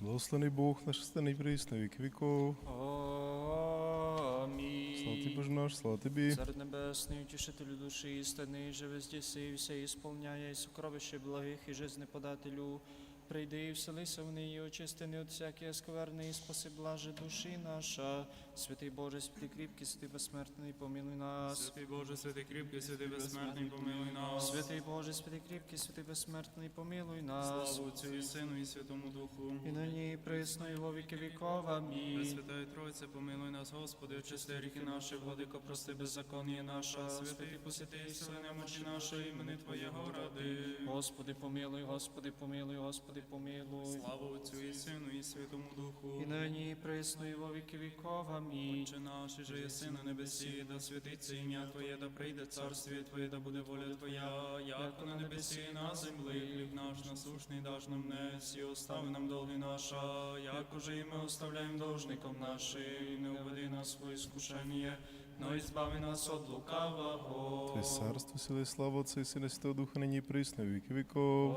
Благословений Бог наш станий присно вік віков. Амінь. Слава тобі, Боже наш, слава тобі. Цар Небесний, утішителю душі істини, живе здіси, все ісполняє, і сокровище благих і жизнеподателю. Прийди і вселися в неї, очисти не от всякої скверни, і спаси блаже душі наша. Святий Боже, святий кріпкий, святий безсмертний, помилуй нас. Святий Боже, святий кріпкий, святий безсмертний, помилуй нас. Святий Боже, святий кріпкий, святий безсмертний, помилуй нас. Слава Отцю і Сину і Святому Духу. І нині і присно, і во віки віков. Амінь. Пресвятая Тройце, помилуй нас, Господи, очисти гріхи наші, владико, прости беззаконня наша, святий посвяти і сили немочі нашої, імени Твоєго ради. Господи, помилуй, Господи, помилуй, Господи, помилуй. Слава Отцю і Сину і Святому Духу. І нині і присно, і во віки віков. Амінь. Отче наш, і же єси на небесі, да святиться ім'я Твоє, да прийде царствіє Твоє, да буде воля Твоя, як на небесі і на землі, хліб наш насушний даш нам днес, і остави нам долги наша, як уже і ми оставляємо должником нашим, не уведи нас в іскушення, но і збави нас від лукавого. Твоє царство, сили, слава Отця і Сина Святого Духа, нині і присно вік віков.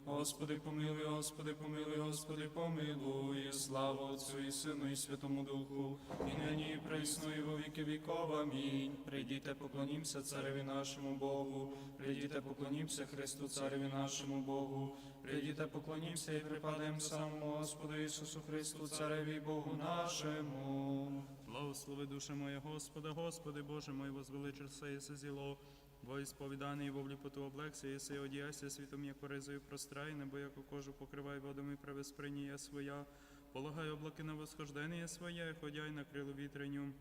Господи, помилуй, Господи, помилуй, Господи, помилуй. Слава Отцю і Сину і Святому Духу. І нині і присно, і во віки віков. Амінь. Прийдіте, поклонімся цареві нашому Богу. Прийдіте, поклонімся Христу, цареві нашому Богу. Прийдіте, поклонімся і припадемо самому Господу Ісусу Христу, цареві Богу нашому. Благослови душа моя, Господа, Господи, Боже мой, возвеличився єси зіло, бо ісповіданий во вліпоту облекся, єси одіяйся світом, як оризою прострай, небо яку кожу покривай водами правесприніє своя, полагай облаки на восхождення своє, ходяй на крилу вітреню.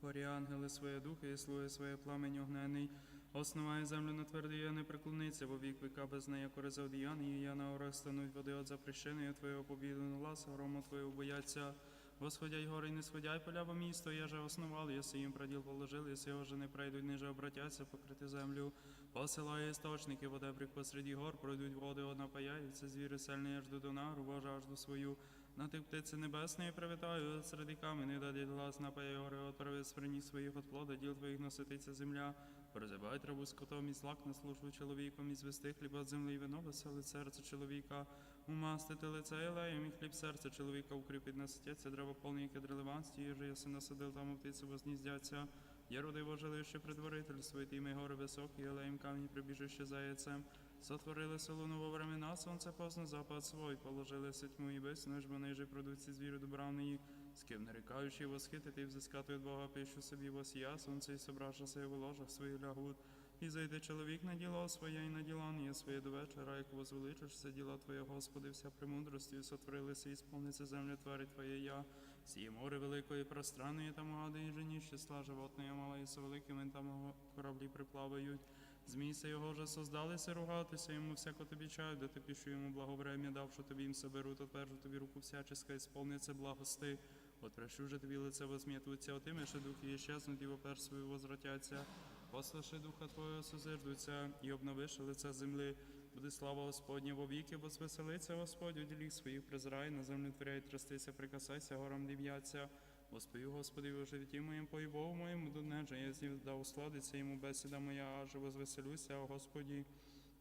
Творі ангели своє духи і слуги своє пламень огнений. Основає землю на твердий, не приклониться, во вік віка без неї, коли завдіяні, і я на орах стануть води от запрещення Твоєго побіду на лас, грому Твоєго бояться. Восходяй гори, і не сходяй поля, бо місто, я же основал, єси їм проділ положив, єси його же не пройдуть, ниже обратяться, покрити землю. Посилає істочники, водебрик посереді гор, пройдуть води, напаяються, звіри сильні, я жду до нару, Божа жажду свою. На тих птиці небесної привітаю, серед камені даді глас напає гори, от привез сприні своїх от плода, діл твоїх носититься земля. Прозивай траву скотом і злак на службу чоловіком, і звести хліба з землі, і вино веселить серце чоловіка. Умастити лице елеєм, і хліб серце чоловіка укріпить наситяться, древо повні, яке дрелеванські, їжі єси насадив, там птиці возніздяться. Я родиво жилище предваритель, свої тіми гори високі, елеєм камні прибіжище заяцем. Сотворили село ново времена, сонце позна запад свой, положили сетьму і весну, ж вони же продуться звіру добравної, з ким нарікаючи восхитити і взискати від Бога пищу собі восія, сонце і собраша себе в ложах своїх лягут. І зайде чоловік на діло своє, і на ділання своє до вечора, як возвеличишся діла Твоє, Господи, вся премудрості, сотворилися і сповниться земля твари Твоє я. Сіє море великої пространної, там гади і жені, числа животної, мала і со великими там кораблі приплавають. Змійся його вже создалися ругатися, йому всяко тобі чаю, де ти пішу йому благоврем'я, дав, що тобі їм соберу, то твержу тобі руку всяческа, і сповниться благости. От прешу же тобі лице возм'ятуться, отиме, що духи іщезнуть, і вопер свою возвратяться. Послаши духа Твого созиждуться, і обновиши лице земли. Буде слава Господня во віки, возвеселиться Господь, уділіх своїх призирай, на землю творяй трястися, прикасайся, горам див'яться. Воспою Господи, у животі моєму, по Богу моєму, до нежа, я знів да усладиться йому бесіда моя, аже возвеселюся, о Господі.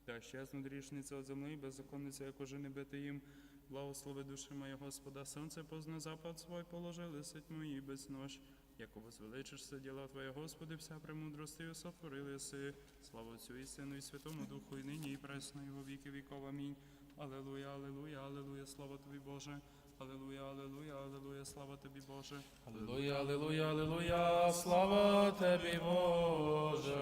Та щезнуть рішниця від землі, беззаконниця, як уже не бити їм. Благослови душі моя Господа, сонце позна запад свой положили, сить мої без нож. Яко возвеличишся діла Твоє, Господи, вся премудростию сотворили си. Слава Отцю і і Святому Духу, і нині, і пресно, віки віков. Амінь. Алелуя, алелуя, алелуя, слава Тобі, Боже. Алелуя, алелуя, алелуя, слава Тобі, Боже. Аллилуйя, аллилуйя, аллилуйя, слава Тебе, Боже.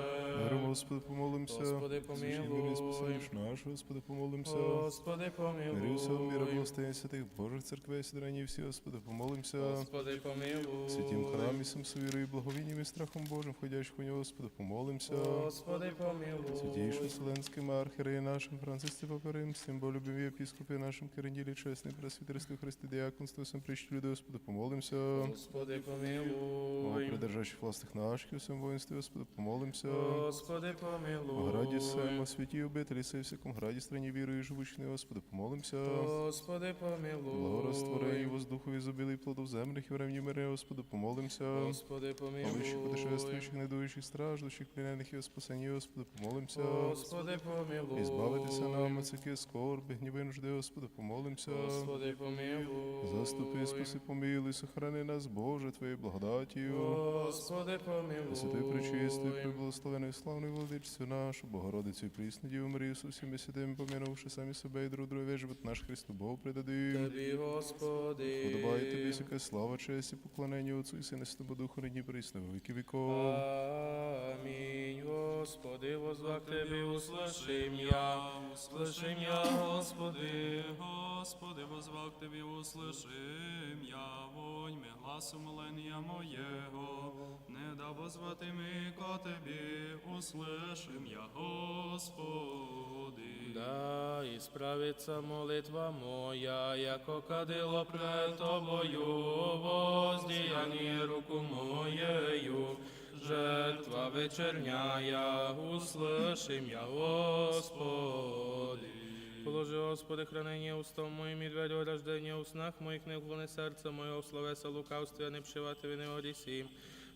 Миром, Господи, помолимся. Господи, помилуй. спасаєш наш, Господи, помолимся. Господи, Мирі всього міра, помилуй. благостояння святих Божих церквей, сідрані всі, Господи, помолимся. Господи, помилуй. Святім храмі, совірою, благовінням і страхом Божим, входящих у нього, Господи, помолимся. Господи, помилуй. Святейшим Вселенським архіреї нашим, Францисті Паперим, всім болюбим єпіскопі нашим, Кирилі Чесний, пресвітерстві Христа святе діяконство, всім прищі люди, Господи, помолимся. Господи, О, помилуй. придержащих властих наших, всім воїнстві, Господи, помолимся. Господи, помилуй. О граді о святі обителі, сей всякому граді, страні віри і живучні, Господи, помолимся. Господи, помилуй. Благорастворенні воздуху і зобілий плодов земних і времені мире, Господи, помолимся. Господи, помилуй. путешествуючих, недуючих, страждущих, пленених і о спасенні, Господи, помолимся. Господи, помилуй. І збавитися нам от всякі скорби, гніви, нужди, Господи, помолимся. Господи, помилуй. Заступи, спаси, помилуй, сохрани нас, Боже, Твоєю благодатію. Господи, помилуй. Святою пречистою, приблагословеною, славною владичцю нашу, Богородицю і прісну Діву Марію, со всіми святими, помінувши самі себе і друг друга, весь живот наш Христу Богу предадим. Тобі, Господи. Подобає тобі всяка слава, честь і поклонення Отцу і Сину Святому Духу, нині присно, во віки віков. Амінь, Господи, возвах Тебе, услышим я, услышим я, Господи. Господи, возвав к Тебе, услышим я, вонь ми гласу моления моєго, не да возвати ми ко Тебе, услышим я, Господи. Да исправится молитва моя, яко кадило пред Тобою, воздеяние руку моею, жертва вечерняя, услышим я, Господи. Положи, Господи, хранение устом моим и дверь рождения у снах моих, не уклони сердце мое, словеса лукавствия, не пшивати вини одісім.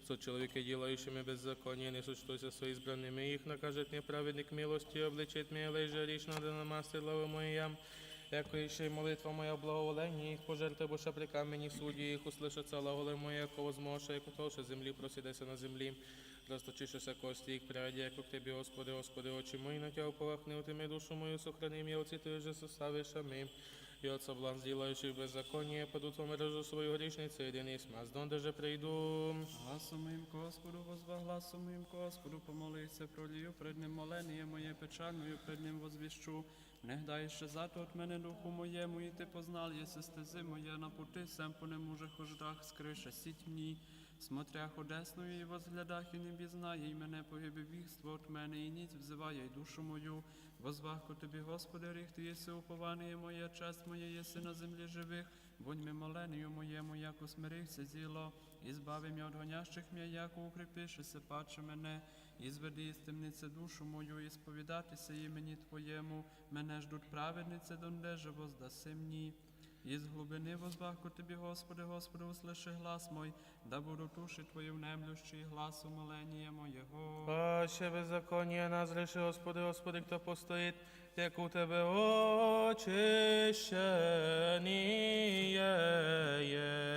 Со человеке, делающими беззаконие, не сочтуйся со избранными, их накажет неправедник милости, обличит милый жаришь, надо намастить лавы моя. Яко еще и молитва моя благоволение, их пожертвуй боша при камені судді, їх услышаться лаголи моє, яко возмоша, яко тоше землі, просідайся на землі. Расточишися кості, їх пряді, яко к Тебе, Господи, Господи, очі мої, на Тя уповах, не утими душу мою, сохрани меня, оці Ти же составиш аминь. И от соблазн делающих беззаконие, под утвом рожу свою грешницу, единый смаз, донde же прийду. Гласом моїм Господу, возва гласом моїм Господу, помолися, пролію пред ним молення моє печальною, пред ним возвіщу. Не гдай ще зато от мене духу моєму, і ти познал, єси стези моє, на пути сем по нему же хождах, скриша сіть мені. Смотрях одесною і возглядах, і не бізнає, і мене погибе вігство от мене, і ніць взиває, і душу мою. Возвахку тобі, Господи, ріх ти єси уповання моя, честь моя єси на землі живих. Вонь ми моленію моєму, яко смирився зіло, і збави м'я от гонящих м'я, яко укріпишися, паче мене, і зведи із темниці душу мою, і сповідатися імені Твоєму, мене ждуть праведниці, дондеже воздаси мені. Із глибини возваху тобі, Господи, Господи, услиши глас мой, да буду туши Твою внемлющий глас умолення моєго. Паще беззаконие нас реши, Господи, Господи, хто постоїть, як у Тебе очищеніє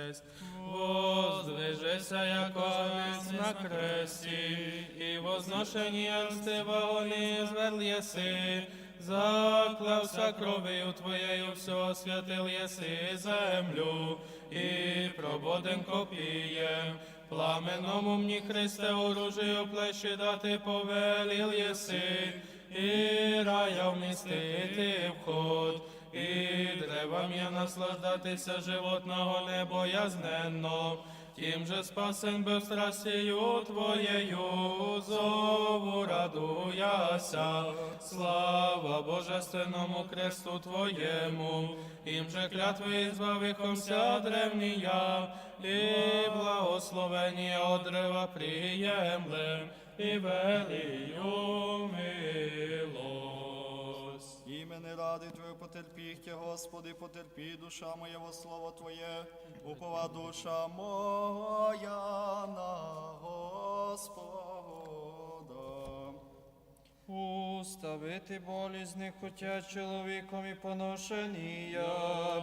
єсть. Воздвижися, як овець на кресті, і возношенням стивони звел єси, заклався кров'ю Твоєю, все святил єси землю, і прободен копієм, пламеному мені Христе оружію плещі дати повеліл єси, і рая вмістити вход, і древам я наслаждатися животного небоязненно. Тим же спасен бив страстію Твоєю, зову радуяся, слава Божественному кресту Твоєму, їм же клятви збавихомся древнія, і благословення от древа приємлем, і велію милость. Імени ради Твою потерпіхтя, Господи, потерпі, душа моя во слово Твоє, упова душа моя на Господа. Уставити болізних хотя чоловіком і поношення,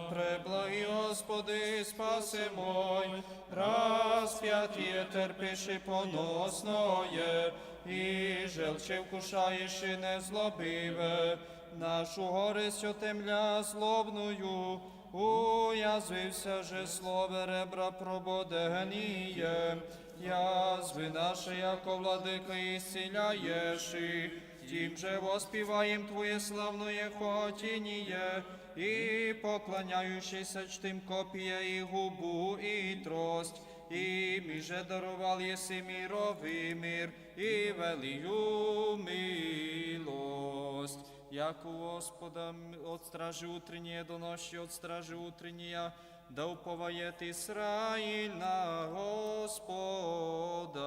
преблагі Господи, спаси мой, розп'ятіє терпиш і поносноє, і желче вкушаєш і не злобиве, нашу горесть отемля злобною, уязвився же слове ребра прободеніє, язви наші, яко владика, і Тим же воспіваєм Твоє славное хотіння, і поклоняючися чтим копія і губу, і трость, і мі же дарувал єси міровий мир, і велію милость. Як у Господа от стражи утренние до ночи, от стражи утреннія, да уповает Израиль на Господа.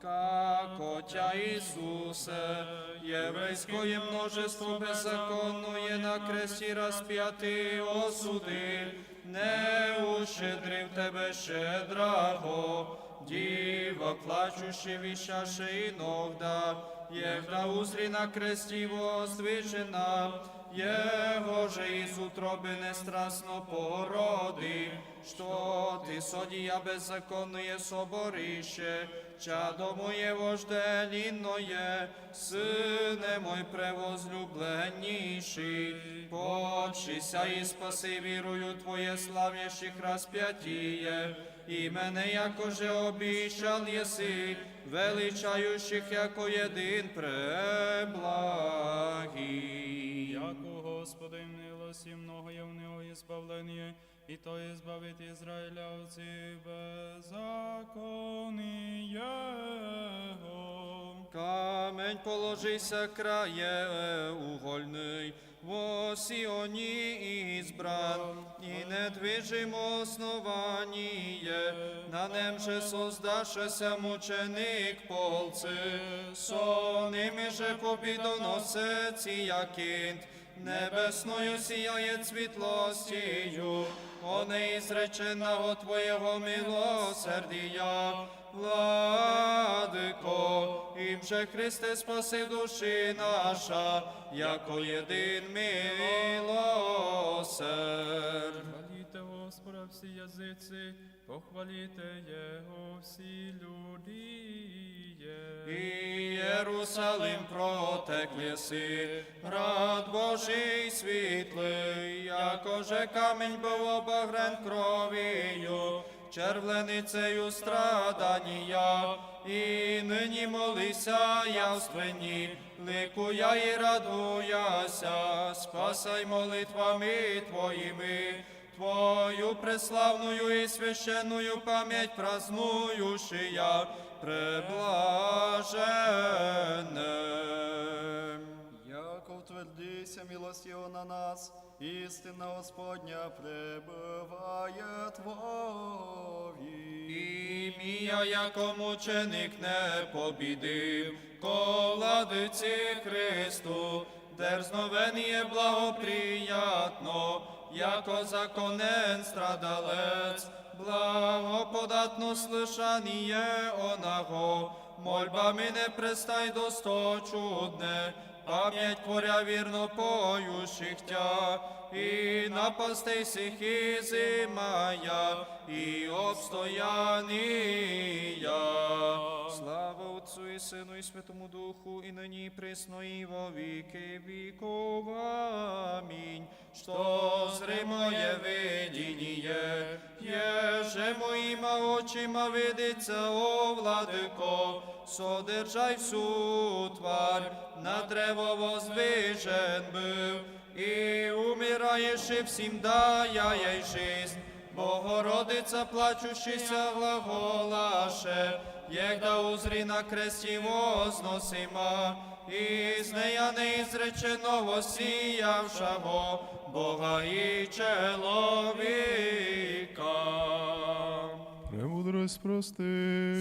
Как Отя Иисусе, еврейское множество беззаконное на кресті расп'яти осуди, не ущедрив тебе щедраго, діва плачущи віщаше іногда, єгда узрі на кресті воздвижена, Его же из утроби нестрастно породи, что ти содія беззаконное соборище, чадо моє вожделінное, сине мой превозлюбленніший, почися і спаси вірою Твоє славящих расп'ятіє, і мене якоже обіщал єси, величающих яко єдин преблагий. Яко Господи милості много є в нього ізбавлення, і то збавить Ізраїля овці беззаконні Його. Камень положися крає угольний, во Сіоні ізбран, і недвижимо основаніє, на нем же создашеся мученик полци, со ними же побідоносець і якінт, небесною сіяє світлостію, оне ізреченого Твоєго милосердія, Владико, ім же Христе спаси душі наша, яко єдин милосерд. Хваліте Господа всі язиці, похваліте Його всі люди. Єрусалим протекли си, град Божий світлий, якоже камінь був обагрен кров'ю, червленицею страдання, і нині молися явствені, ликуя і радуяся, спасай молитвами твоїми, Твою преславную и священную память празднующая, преблаженным. Утвердися милость Его на нас, истина Господня пребывает вовек. Ім'я, яко мученик не побідив, коладиці Христу, дерзновеніє благоприятно, яко законен страдалець, благоподатно слышаніє онаго, мольбами не престай досто чудне, пам'ять творя вірно поющих тя, і напасти сих і зимая, і обстоянія. Отцу і Сину і Святому Духу, і нині присно, і во віки віков. Амінь. Що зримоє видіння, Єже моїма очима видиться, о владико, содержай всю твар, на древо воздвижен був, і умираєш і всім дая їй жизнь. Богородиця, плачущися глаголаше, узрі на кресті возносима, і з нея неізреченого сіявшого Бога і чоловіка. Премудрость прости.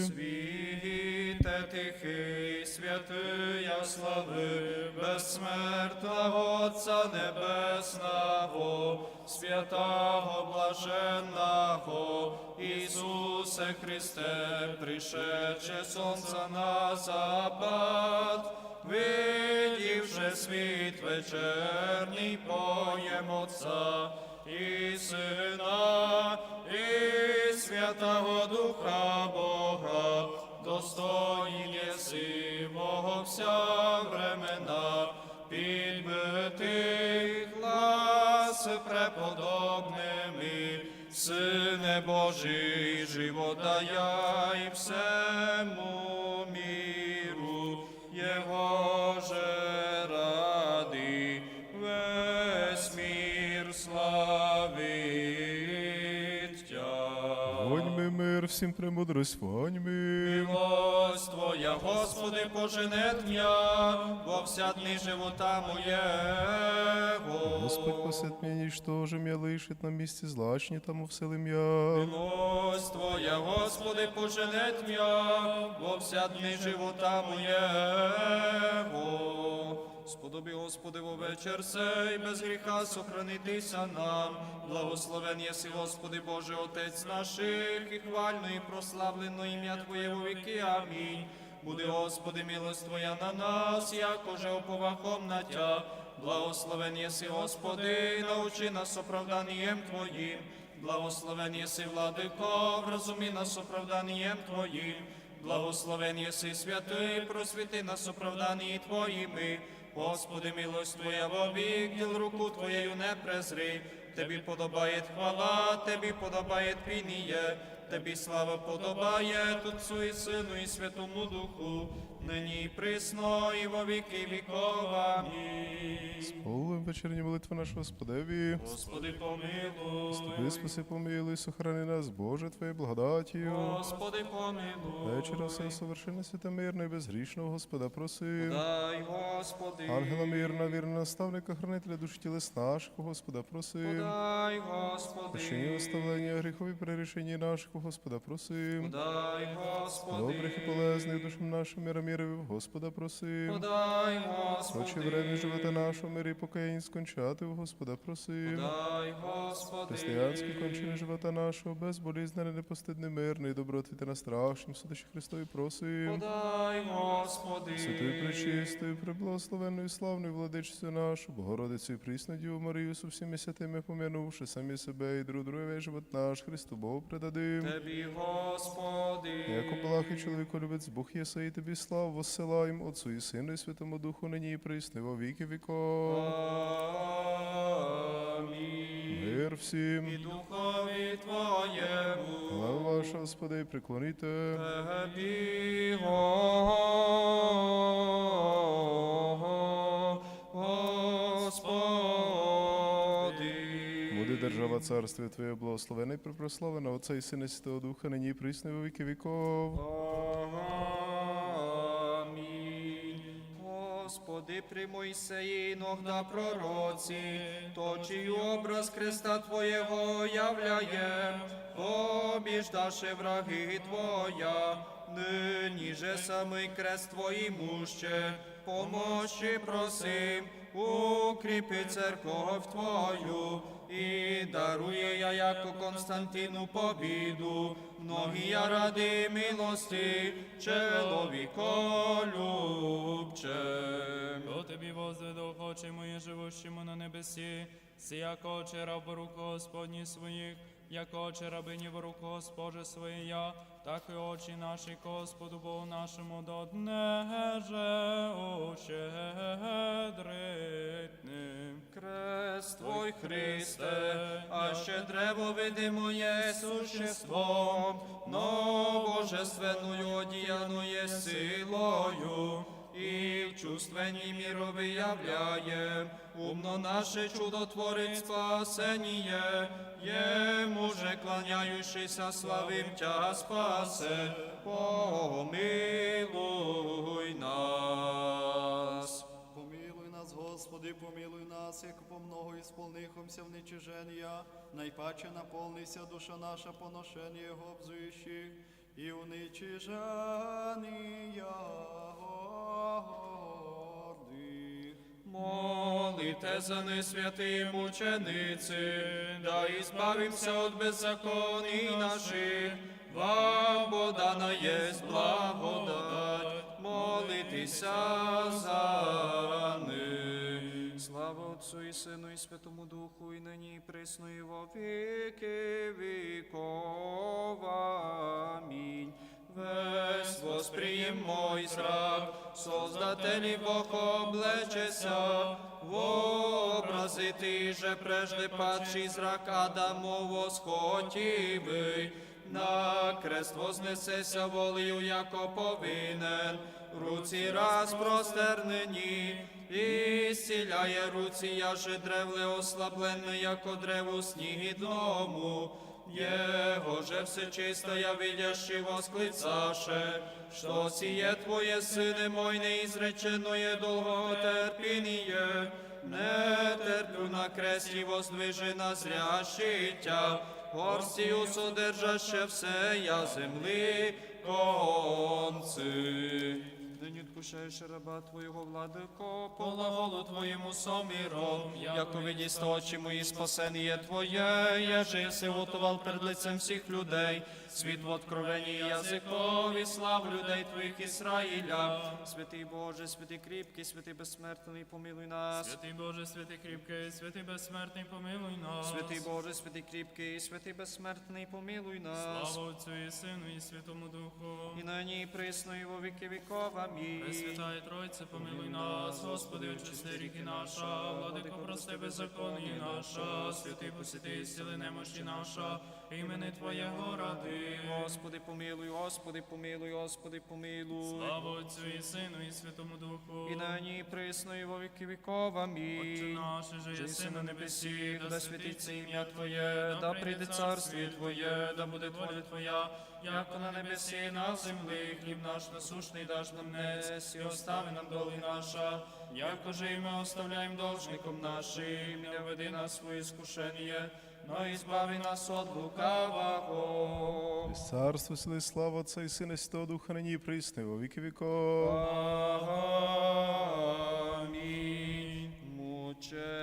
Світе тихий, святия слави, безсмертного Отця Небесного, святого блаженного, Ісусе Христе, пришедше сонця на запад, видівши світ вечерній, поєм Отця і Сина, і Святого Духа Бога, достоїн єси вся времена, підбитих глас преподобними, Сине Божий, живота я і всему міру, Його же ради, весь мір славить Тя. Воньми мир, всім премудрость воньми. Твоя Господи, поженет м'я, во вся дни живота моєго. Господь посет меня, ничтожим я лишит на місці злачні тому вселим я. Милость Твоя, Господи, поженет м'я, во вся дни живота моєго. Сподоби, Господи, во вечір сей, без гріха сохранитися нам. Благословен єси, Господи, Боже, Отець наших, і хвально і прославлено ім'я Твоє во віки. Амінь. Буде, Господи, милость Твоя на нас, якоже оповахом на Тя. Благословен єси, Господи, научи нас оправданням Твоїм. Благословен єси, владико, вразумі нас оправданням Твоїм. Благословен єси, святий, просвіти нас оправданні Твоїми. Господи, милость Твоя вовік, діл руку Твоєю не презри. Тебі подобає хвала, Тебі подобає пініє, Тебі слава подобає Отцу і Сину і Святому Духу, нині і присно, і во віки віков. Амінь. Полем вечерні молитви нашого Господеві. Господи, помилуй. Тобі спаси, помилуй, сохрани нас, Боже, Твоєю благодатію. Господи, помилуй. Вечора все совершенно свята мирно і безгрішного Господа просим. Дай, Господи. Ангела мирна, вірна наставника, хранителя душ тілес нашого, Господа просим. Дай, Господи. Прощення оставлення гріхові перерішення нашого, Господа просим. Дай, Господи. Добрих і полезних душам нашим мироміровів, Господа просим. Подай, Хоче Господи. время живота нашого мирі покаянь скончати, в Господа просим. Дай, Господи. Християнські кончини живота нашого, безболізнене, непостидне, мирне і доброти на страшнім судачі Христові просим. Подай, Господи. Святою пречистою, преблагословенною, славною владичцю нашу, Богородицю і прісну Діву Марію, со всіми святими помянувши самі себе і друг друге живот наш, Христу Богу предадим. Тебі, Господи. Яко благий чоловіко любець Бог єси, і тобі славу воссилаєм Отцу і Сину і Святому Духу, нині і присно, і во віки віков. Амінь. Мир І духові Твоєму. Слава ваша, Господи, приклоніте. Тебі, Господи. Буде держава царстві Твоє благословена і припрославлена Отця і Сина Святого Духа, нині і присно, во віки віков. Амінь. Господи, при Мойсеї ногда пророці, то чий образ креста Твоєго являє, обіждаше враги Твоя, нині же самий крест Твої муще, помощі просим, укріпи церков Твою, і дарує я, яко Константину побіду, многі я ради милости, чоловіколюбче. До Тобі возведу очі моє живущому на небесі, сіяко очі раб рук Господні своїх, яко очі рабині в руку Госпоже своєя, так і очі наші Господу Богу нашому до днеже ощедритним. Крест Твой, Христе, а ще древо видимое существо, но божественною одіянує силою, і в чувственній мірові являє, умно наше чудотворить спасеніє, Єму же кланяючися славим Тя спасе, помилуй нас. Помилуй нас, Господи, помилуй нас, як по много ісполнихомся в нечиження, найпаче наповнися душа наша поношення Його обзуючих, і уничиження гордих. Молите за несвятий мучениці, да ізбавимся від беззаконій наших, вам бо дана єсть благодать, молитися за. Слава Отцу і Сину і Святому Духу, і нині і присно, і во віки віков. Амінь. Весь восприєм мой зрак, Создателі Бог облечеся, в образи ти же прежде падший зрак Адамово схотівий, на крест вознесеся волею, яко повинен, руці раз простернені, і зціляє руці, яже древле ослаблене, яко древу снігідному, Его же всечистая видящий восклицаше, что сие Твое, Сыне мой, неизреченное долготерпение, не терплю на кресті воздвижена зрящиття, горстію содержаще все я земли концы. Нині відпущаєш раба Твоєго, владико, полаголу Твоєму somіrom, яко видість очі мої спасеніє Твоє, я же си готував перед лицем всіх людей, світ в откровенні язикові, славу людей Твоїх Ісраїля. Святий Боже, святий кріпкий, святий безсмертний, помилуй нас. Святий Боже, святий кріпкий, святий безсмертний, помилуй нас. Святий Боже, святий кріпкий, святий безсмертний, помилуй нас. Слава Отцю і Сину і Святому Духу. І нині і присно, і во віки віков. Амінь. Пресвятая Тройце, помилуй нас, Господи, очисти ріки наша, владико, прости беззаконні наша, святий посіти, сіли немощі наша, імени Твоєго ради. Господи, помилуй, Господи, помилуй, Господи, помилуй. Слава Отцю і Сину і Святому Духу. І нині і присно, і во віки віков. Отче Амінь. наш, же Жи єси на небесі, да святиться ім'я Твоє, да прийде царствіє Твоє, да буде воля Твоя, яко на небесі і на землі, хліб наш насушний даш нам нес, і остави нам доли наша, яко же і ми оставляємо должником нашим, і не веди нас у іскушення, но избави нас от лукавого. Царство, сили, слава Отца и Сина, Святого Духа, ныне и присно, во веки веков. Аминь. Мученик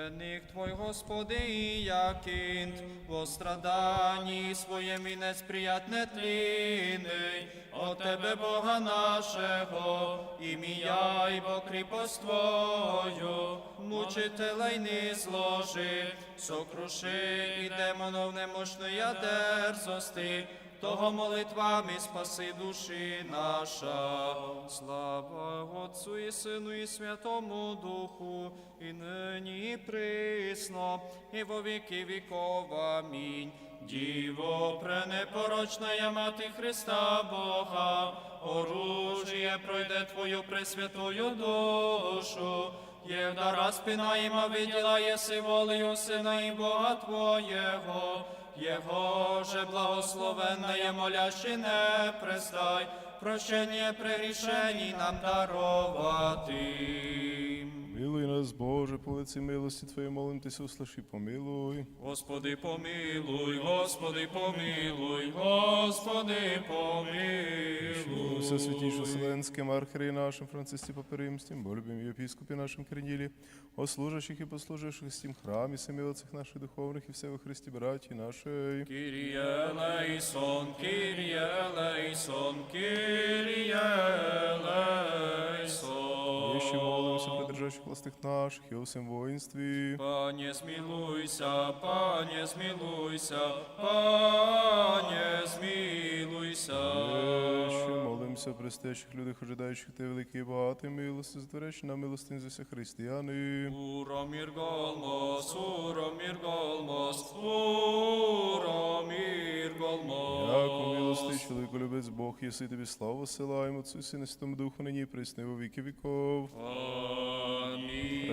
Твой, Господи, і якінт, во страданні своє вінець приятне тліний, от Тебе, Бога нашого, ім'я і бо кріпость Твою, мучителя й не зложи, сокруши і демонов немощної дерзости, того молитвами спаси душі наша. Слава Отцу і Сину і Святому Духу, і нині і присно, і во віки віков. Амінь. Діво пренепорочна мати Христа Бога, оружие пройде Твою пресвятую душу, Євдара спина іма виділа єси волею Сина і Бога Твоєго, Його же благословенна є молящий не престай, прощення прегрішеній нам дарувати. Милуй нас, Боже, по лиці милості Твоєї молим Тися, услыши, помилуй. Господи помилуй, Господи помилуй, Господи помилуй. Все святіше Вселенським архиереї нашим Францисті Паперимстім, бо любим єпископі нашим Корнілі, о служащих і послуживших з тим храмі, самі отцях наших духовних і все во Христі браті нашої. Eleison, Kyrie eleison, Kyrie eleison. І ще молимося придержащих властих наших і у всім воїнстві. Пане, змілуйся, Пане, змілуйся, Пане, змілуйся. Ще молимося пристячих людях, ожидаючих те великі і багаті милості, затворячи на милостинь за все християни. Уромір голмос, уромір голмос, уромір голмос. Яко милостий чоловіку любець Бог, єси тобі славу силаємо, Отцю Сину Святому Духу, нині і присно, во віки віков. Амінь.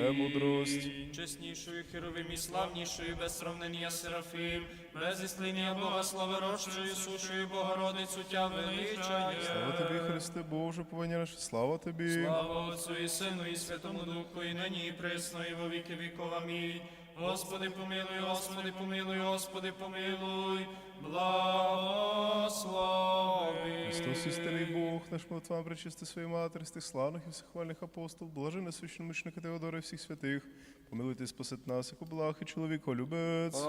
Премудрость. Чеснішою херовим і славнішою, без сравнення Серафим, без істління Бога славородшою, сушою Богородицю тя величає. Слава тобі, Христе Боже, повання наше, слава тобі. Слава Отцю і Сину і Святому Духу, і нині і присно, і во віки віков. Амінь. Господи помилуй, Господи помилуй, Господи помилуй, благослови. Христос, істинний Бог, наш молитвам причисти своїй матері, тих славних і всехвальних апостол, блажене священномучника Теодора і всіх святих, помилуйте і спасить нас, як благ і чоловіко любець.